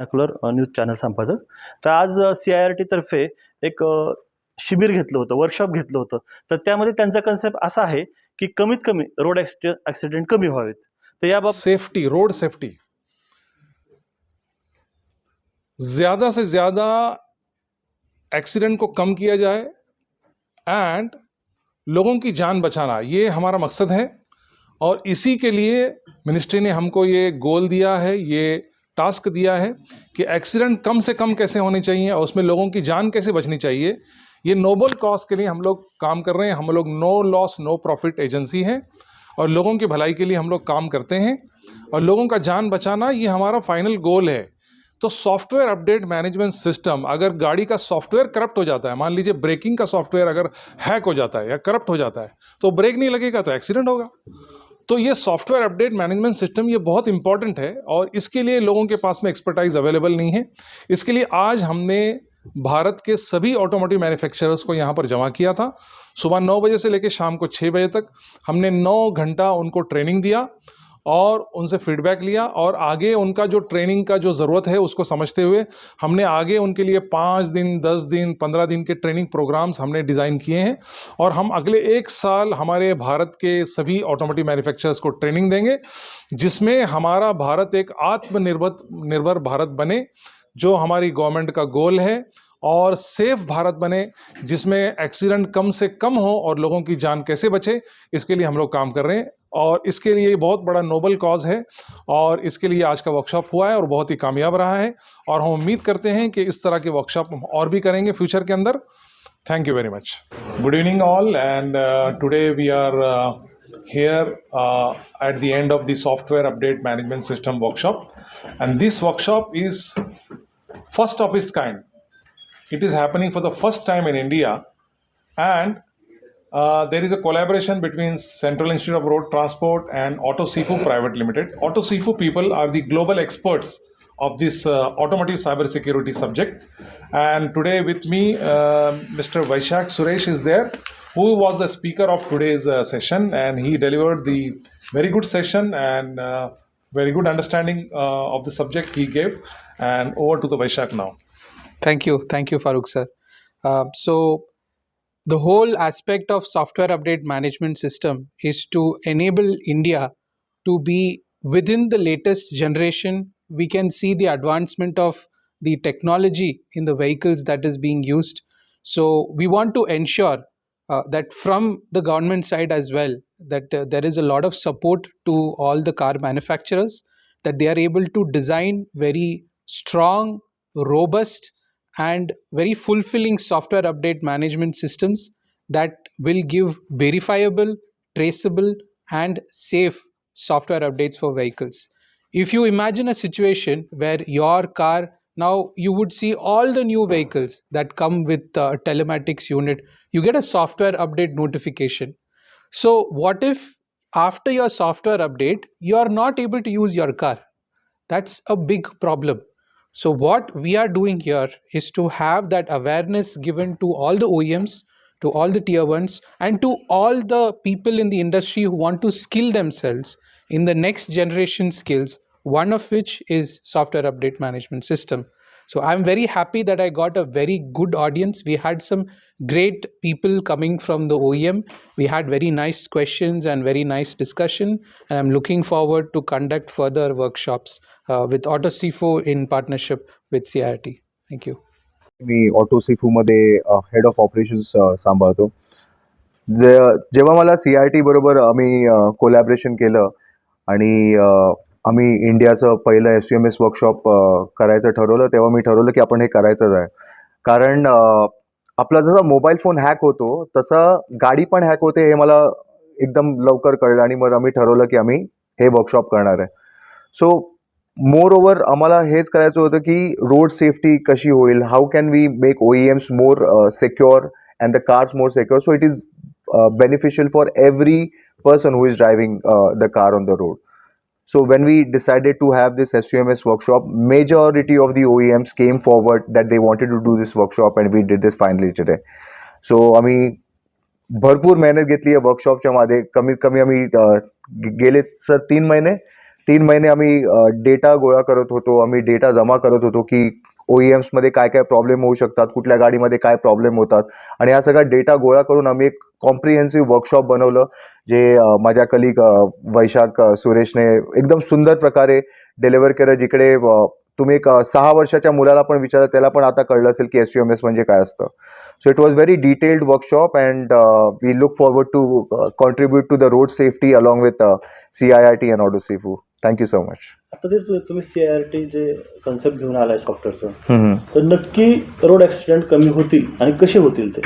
Nakula news channel संपादक. तर आज सी आय आर टी तर्फे एक शिबिर घेतलं होतं कन्सेप्ट असा आहे की कमीत कमी रोड ॲक्सिडेंट कमी व्हावेत. तर याबाबत सेफ्टी रोड सेफ्टी ज़्यादा से ज़्यादा एक्सीडेंट को कम किया जाए एंड लोगों की जान बचाना, ये हमारा मकसद है। और इसी के लिए मिनिस्ट्री ने हमको ये गोल दिया है, ये टास्क दिया है कि एक्सीडेंट कम से कम कैसे होने चाहिए और उसमें लोगों की जान कैसे बचनी चाहिए, ये नोबल कॉज के लिए हम लोग काम कर रहे हैं। हम लोग no loss no profit agency हैं और लोगों की भलाई के लिए हम लोग काम करते हैं और लोगों का जान बचाना ये हमारा फाइनल गोल है। तो सॉफ्टवेयर अपडेट मैनेजमेंट सिस्टम अगर गाड़ी का सॉफ्टवेयर करप्ट हो जाता है, मान लीजिए ब्रेकिंग का सॉफ्टवेयर अगर हैक हो जाता है या करप्ट हो जाता है तो ब्रेक नहीं लगेगा तो एक्सीडेंट होगा। तो ये सॉफ्टवेयर अपडेट मैनेजमेंट सिस्टम ये बहुत इंपॉर्टेंट है और इसके लिए लोगों के पास में एक्सपर्टाइज अवेलेबल नहीं है। इसके लिए आज हमने भारत के सभी ऑटोमोटिव मैन्युफैक्चरर्स को यहाँ पर जमा किया था। सुबह नौ बजे से लेकर शाम को छः बजे तक हमने नौ घंटा उनको ट्रेनिंग दिया। और उनसे फीडबैक लिया और आगे उनका जो ट्रेनिंग का जो ज़रूरत है उसको समझते हुए हमने आगे उनके लिए पाँच दिन, दस दिन, पंद्रह दिन के ट्रेनिंग प्रोग्राम्स हमने डिज़ाइन किए हैं और हम अगले एक साल हमारे भारत के सभी ऑटोमोटिव मैन्युफैक्चरर्स को ट्रेनिंग देंगे, जिसमें हमारा भारत एक आत्मनिर्भर, निर्भर भारत बने, जो हमारी गवर्नमेंट का गोल है। और सेफ़ भारत बने जिसमें एक्सीडेंट कम से कम हो और लोगों की जान कैसे बचे इसके लिए हम लोग काम कर रहे हैं। और इसके लिए बहुत बड़ा नोबल कॉज है और इसके लिए आज का वर्कशॉप हुआ है और बहुत ही कामयाब रहा है। और हम उम्मीद करते हैं कि इस तरह के वर्कशॉप हम और भी करेंगे फ्यूचर के अंदर। Thank you very much good evening all and today we are here uh, at the end of the software update management system workshop. And this workshop is first of its kind. It is happening for the first time in india and uh, there is a collaboration between Central Institute of Road Transport and Auto Sifu Private Limited. Auto Sifu people are the global experts of this uh, automotive cybersecurity subject. And today with me, uh, Mr. Vaishak Suresh is there, who was the speaker of today's uh, session, and he delivered the very good session and uh, very good understanding uh, of the subject he gave. And over to the Vaishak now. Thank you. Thank you, Farooq sir. Uh, so, the whole aspect of software update management system is to enable India to be within the latest generation. We can see the advancement of the technology in the vehicles that is being used. So, we want to ensure uh, that from the government side as well, that uh, there is a lot of support to all the car manufacturers, that they are able to design very strong, robust, and very fulfilling software update management systems that will give verifiable, traceable, and safe software updates for vehicles. If you imagine a situation where your car now you would see all the new vehicles that come with a telematics unit, you get a software update notification. So, what if after your software update you are not able to use your car? That's a big problem. So, what we are doing here is to have that awareness given to all the OEMs, to all the tier ones, and to all the people in the industry who want to skill themselves in the next generation skills, one of which is software update management system. So, I'm very happy that I got a very good audience. We had some great people coming from the OEM. We had very nice questions and very nice discussion. And I'm looking forward to conduct further workshops uh, with AutoCFO in partnership with CIRT. Thank you. मी Auto सिफूमध्ये head of operations सांभाळतो जे जेव्हा मला C R T बरोबर आम्ही uh, collaboration केलं आणि uh, आम्ही इंडियाचं पहिलं S U M S workshop करायचं ठरवलं तेव्हा मी ठरवलं की आपण हे करायचंच आहे कारण uh, आपला जसा मोबाईल फोन हॅक होतो तसं गाडी पण हॅक होते हे मला एकदम लवकर कळलं आणि मग आम्ही ठरवलं की आम्ही हे वर्कशॉप करणार आहे सो मोरओवर आम्हाला हेच करायचं होतं की रोड सेफ्टी कशी होईल how can we make OEMs more secure and the cars more secure so it is beneficial for every person who is driving the car on the road so when we decided So when we decided to have this SUMS workshop, majority of the OEMs came forward that they wanted to do this workshop and we did this finally today. So आम्ही भरपूर मेहनत घेतली आहे वर्कशॉपच्या मध्ये कमीत कमी आम्ही गेले सर तीन महिने तीन महिने आम्ही डेटा गोळा करत होतो आम्ही डेटा जमा करत होतो की ओ एम्समध्ये काय काय प्रॉब्लेम होऊ शकतात कुठल्या गाडीमध्ये काय प्रॉब्लेम होतात. आणि हा सगळा डेटा गोळा करून आम्ही एक कॉम्प्रिहेन्सिव्ह वर्कशॉप बनवलं जे माझ्या कलिक वैशाख सुरेशने एकदम सुंदर प्रकारे डिलिव्हर केलं जिकडे तुम्ही एक सहा वर्षाच्या मुलाला पण विचारा त्याला पण आता कळलं असेल की एस यू एम एस म्हणजे काय असतं. So it was very detailed workshop and we look forward to contribute to the road safety along with C I I T and Auto Seefu thank you so much आता तेच तुम्ही C R T जे concept घेऊन आलाय सॉफ्टवेअरचं तर नक्की road accident कमी होतील आणि कसे होतील ते?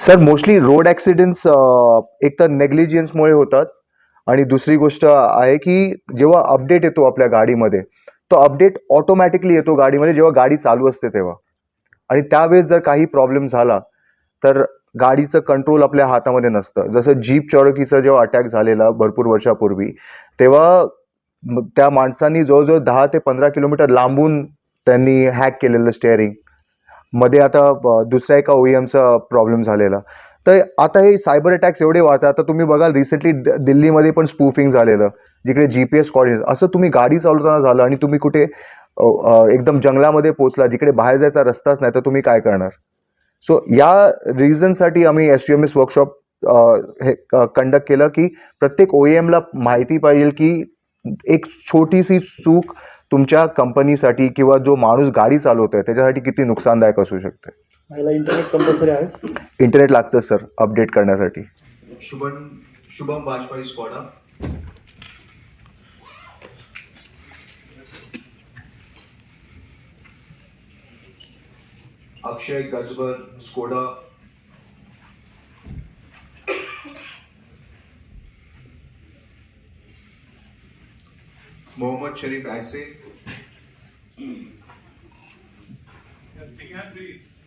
सर मोस्टली रोड ॲक्सिडेंट्स एक तर नेग्लिजियन्समुळे होतात. आणि दुसरी गोष्ट आहे की जेव्हा अपडेट येतो आपल्या गाडीमध्ये तो अपडेट ऑटोमॅटिकली येतो गाडीमध्ये जेव्हा गाडी चालू असते तेव्हा. आणि त्यावेळेस जर काही प्रॉब्लेम झाला तर गाडीचं कंट्रोल आपल्या हातामध्ये नसतं. जसं जीप चॉरकीचा जेव्हा अटॅक झालेला भरपूर वर्षापूर्वी तेव्हा त्या माणसांनी जवळजवळ दहा ते पंधरा किलोमीटर लांबून त्यांनी हॅक केलेलं स्टेअरिंगमध्ये आता दुसऱ्या एका ओईएमचा प्रॉब्लेम झालेला. तर आता हे सायबर अटॅक्स एवढे वाढतात. आता तुम्ही बघाल रिसेंटली दिल्लीमध्ये पण स्पूफिंग झालेलं. जिकडे जी पी एस कॉर्डिनेट असं तुम्ही गाडी चालवताना झालं आणि तुम्ही कुठे एकदम जंगलामध्ये पोचला जिकडे बाहेर जायचा रस्ताच नाही तर तुम्ही काय करणार? सो या रिझनसाठी आम्ही S U M S workshop हे कंडक्ट केलं की प्रत्येक ओ एमला माहिती पाहिजे की एक छोटीशी चूक तुमच्या कंपनीसाठी किंवा जो माणूस गाडी चालवतोय त्याच्यासाठी किती नुकसानदायक असू शकते? इंटरनेट कंपल्सरी आहे. इंटरनेट लागतं सर अपडेट करण्यासाठी. Shubham Shubham Vajpayee Skoda Akshay गजबर Skoda Mohammad Sharif Aksay. Yes, please.